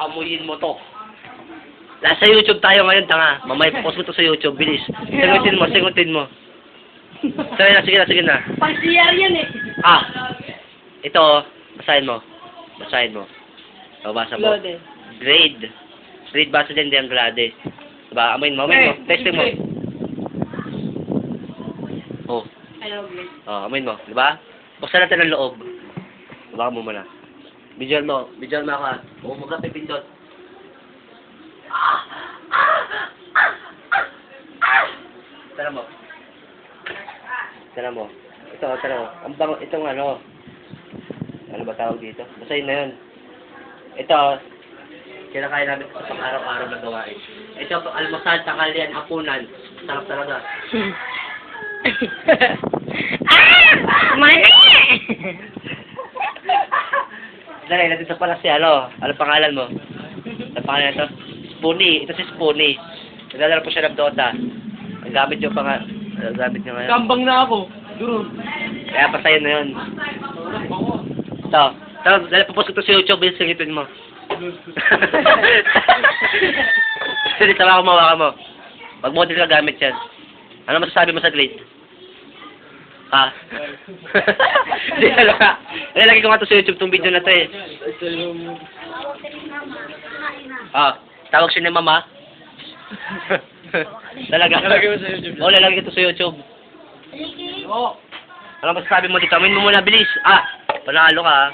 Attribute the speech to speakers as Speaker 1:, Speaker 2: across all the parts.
Speaker 1: amuyin mo to. Nasa YouTube tayo ngayon, tanga. Mamay, post mo to sa YouTube, bilis. Singutin mo, singutin mo. Sige na, sige na, sige na.
Speaker 2: Pang CR yan eh.
Speaker 1: Ah, ito, basahin mo. Basahin mo. O, basa mo.
Speaker 2: Lode.
Speaker 1: Grade. Grade basa din din ang grade. Diba? Amoyin mo, amoyin mo. Testing mo. Oh,
Speaker 2: I love you.
Speaker 1: oh, amoyin mo. Diba? Buksan natin ang loob. Baka mo muna. Bidyan mo. Bidyan mo ako. ah. Huwag mo ka pipindot. Tara mo. Tara mo. Ito, tara mo. Ang bang, itong ano. Ano ba tawag dito? Basta yun na yun. Ito, kinakain namin sa pang-araw-araw na gawain. Ito, almusal, tanghalian, hapunan. Sarap talaga.
Speaker 2: ah! Mani!
Speaker 1: Dali, natin sa pala si ano. Ano pangalan mo? Ano pangalan ito? Spoonie. Ito si Spoonie. Nagdadala po siya ng Dota. Ang gamit niyo pa nga. Ang gamit niyo ngayon.
Speaker 2: Kambang na ako. Duro.
Speaker 1: Kaya patayin na yun. Ito. Ito, dali papost ko to sa YouTube. Yung singipin mo. Sige, tama ko mawa mo. Pag model ka gamit yan. Ano masasabi mo sa grade? Ha? Hindi, ka. Nilagay ko nga to sa YouTube tong video na to eh. Ah, tawag siya ni mama. Talaga.
Speaker 2: Lalagay mo sa YouTube.
Speaker 1: Oo, lalagay ko to sa YouTube.
Speaker 2: Oh.
Speaker 1: Ano masasabi mo dito? Amin mo muna, bilis. Ah, panalo ka ah.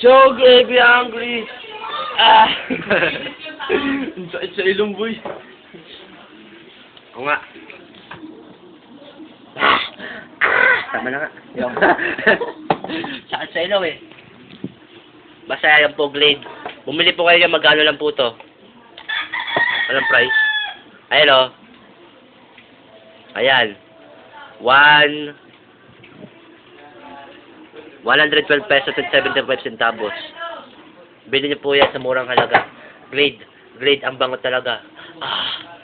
Speaker 2: So baby hungry. Ah. Ang sakit sa ilong boy.
Speaker 1: Oo nga. Tama na nga. Yung. Sakit sa ilaw eh. Basta yan po, Glade. Bumili po kayo yan, magkano lang po to? Anong price? Ayan o. Ayan. One... 112 pesos at 75 centavos. Bili niyo po yan sa murang halaga. Glade. Glade, ang bango talaga. Ah.